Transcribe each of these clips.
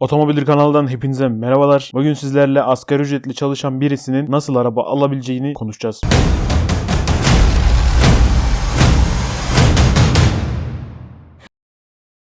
Otomobil kanalından hepinize merhabalar. Bugün sizlerle asgari ücretli çalışan birisinin nasıl araba alabileceğini konuşacağız.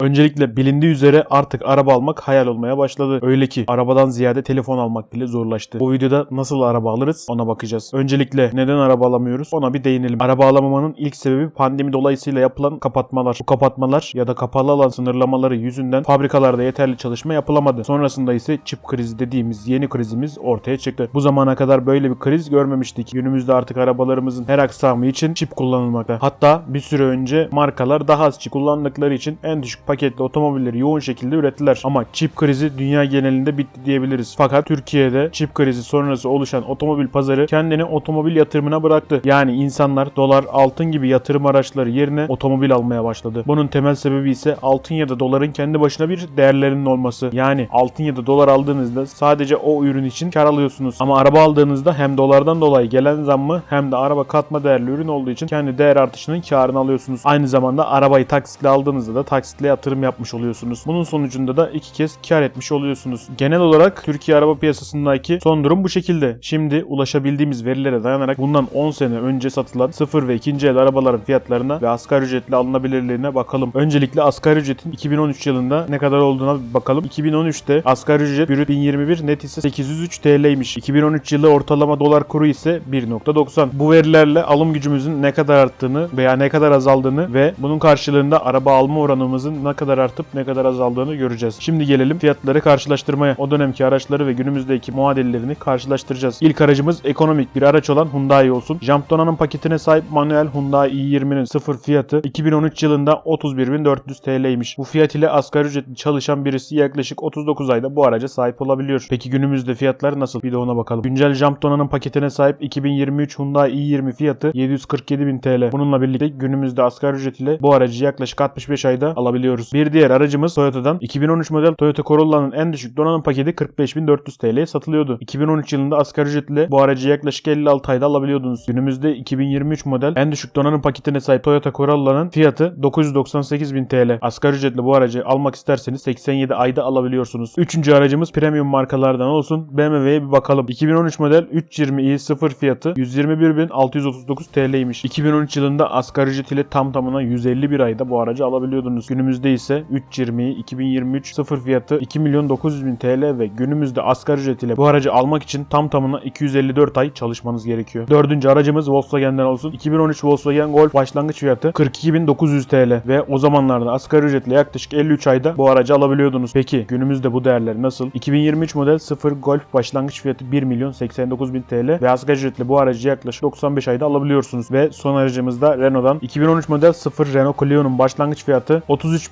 Öncelikle bilindiği üzere artık araba almak hayal olmaya başladı. Öyle ki arabadan ziyade telefon almak bile zorlaştı. Bu videoda nasıl araba alırız ona bakacağız. Öncelikle neden araba alamıyoruz ona bir değinelim. Araba alamamanın ilk sebebi pandemi dolayısıyla yapılan kapatmalar. Bu kapatmalar ya da kapalı alan sınırlamaları yüzünden fabrikalarda yeterli çalışma yapılamadı. Sonrasında ise çip krizi dediğimiz yeni krizimiz ortaya çıktı. Bu zamana kadar böyle bir kriz görmemiştik. Günümüzde artık arabalarımızın her aksamı için çip kullanılmakta. Hatta bir süre önce markalar daha az çip kullandıkları için en düşük paketli otomobilleri yoğun şekilde ürettiler. Ama çip krizi dünya genelinde bitti diyebiliriz. Fakat Türkiye'de çip krizi sonrası oluşan otomobil pazarı kendini otomobil yatırımına bıraktı. Yani insanlar dolar, altın gibi yatırım araçları yerine otomobil almaya başladı. Bunun temel sebebi ise altın ya da doların kendi başına bir değerlerinin olması. Yani altın ya da dolar aldığınızda sadece o ürün için kar alıyorsunuz. Ama araba aldığınızda hem dolardan dolayı gelen zammı hem de araba katma değerli ürün olduğu için kendi değer artışının karını alıyorsunuz. Aynı zamanda arabayı taksitle aldığınızda da taksitle yatırım yapmış oluyorsunuz. Bunun sonucunda da iki kez kar etmiş oluyorsunuz. Genel olarak Türkiye araba piyasasındaki son durum bu şekilde. Şimdi ulaşabildiğimiz verilere dayanarak bundan 10 sene önce satılan sıfır ve ikinci el arabaların fiyatlarına ve asgari ücretli alınabilirliğine bakalım. Öncelikle asgari ücretin 2013 yılında ne kadar olduğuna bir bakalım. 2013'te asgari ücret brüt 1021 net ise 803 TL'ymiş. 2013 yılı ortalama dolar kuru ise 1.90. Bu verilerle alım gücümüzün ne kadar arttığını veya ne kadar azaldığını ve bunun karşılığında araba alma oranımızın ne kadar artıp ne kadar azaldığını göreceğiz. Şimdi gelelim fiyatları karşılaştırmaya. O dönemki araçları ve günümüzdeki muadillerini karşılaştıracağız. İlk aracımız ekonomik bir araç olan Hyundai olsun. Jump donanım paketine sahip manuel Hyundai i20'nin sıfır fiyatı 2013 yılında 31.400 TL'ymiş. Bu fiyat ile asgari ücretli çalışan birisi yaklaşık 39 ayda bu araca sahip olabiliyor. Peki günümüzde fiyatlar nasıl? Bir de ona bakalım. Güncel Jump donanım paketine sahip 2023 Hyundai i20 fiyatı 747.000 TL. Bununla birlikte günümüzde asgari ücret ile bu aracı yaklaşık 65 ayda alabiliyoruz. Bir diğer aracımız Toyota'dan 2013 model Toyota Corolla'nın en düşük donanım paketi 45.400 TL'ye satılıyordu. 2013 yılında asgari ücretle bu aracı yaklaşık 56 ayda alabiliyordunuz. Günümüzde 2023 model en düşük donanım paketine sahip Toyota Corolla'nın fiyatı 998.000 TL. Asgari ücretle bu aracı almak isterseniz 87 ayda alabiliyorsunuz. Üçüncü aracımız premium markalardan olsun. BMW'ye bir bakalım. 2013 model 320i 0 fiyatı 121.639 TL'ymiş. 2013 yılında asgari ücret ile tam tamına 151 ayda bu aracı alabiliyordunuz. Günümüzde ise 320 2023 sıfır fiyatı 2 milyon 900 bin TL ve günümüzde asgari ücret ile bu aracı almak için tam tamına 254 ay çalışmanız gerekiyor. Dördüncü aracımız Volkswagen'den olsun. 2013 Volkswagen Golf başlangıç fiyatı 42.900 TL ve o zamanlarda asgari ücretle yaklaşık 53 ayda bu aracı alabiliyordunuz. Peki günümüzde bu değerler nasıl? 2023 model 0 Golf başlangıç fiyatı 1 milyon 89 bin TL ve asgari ücretle bu aracı yaklaşık 95 ayda alabiliyorsunuz. Ve son aracımız da Renault'dan 2013 model 0 Renault Clio'nun başlangıç fiyatı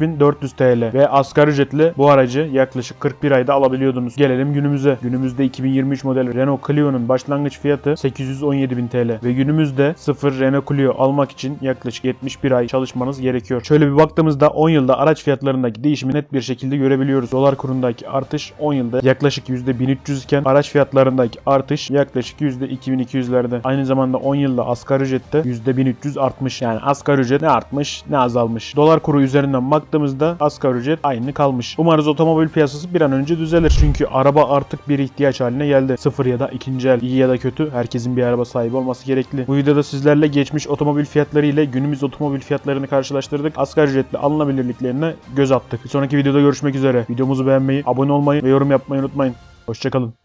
33.400 TL ve asgari ücretle bu aracı yaklaşık 41 ayda alabiliyordunuz. Gelelim günümüze. Günümüzde 2023 model Renault Clio'nun başlangıç fiyatı 817.000 TL ve günümüzde 0 Renault Clio almak için yaklaşık 71 ay çalışmanız gerekiyor. Şöyle bir baktığımızda 10 yılda araç fiyatlarındaki değişimi net bir şekilde görebiliyoruz. Dolar kurundaki artış 10 yılda yaklaşık %1300 iken araç fiyatlarındaki artış yaklaşık %2200'lerde. Aynı zamanda 10 yılda asgari ücrette %1300 artmış. Yani asgari ücret ne artmış ne azalmış. Dolar kuru üzerinden baktığımızda asgari ücret aynı kalmış. Umarız otomobil piyasası bir an önce düzelir. Çünkü araba artık bir ihtiyaç haline geldi. Sıfır ya da ikinci el, iyi ya da kötü herkesin bir araba sahibi olması gerekli. Bu videoda sizlerle geçmiş otomobil fiyatları ile günümüz otomobil fiyatlarını karşılaştırdık. Asgari ücretli alınabilirliklerine göz attık. Bir sonraki videoda görüşmek üzere. Videomuzu beğenmeyi, abone olmayı ve yorum yapmayı unutmayın. Hoşçakalın.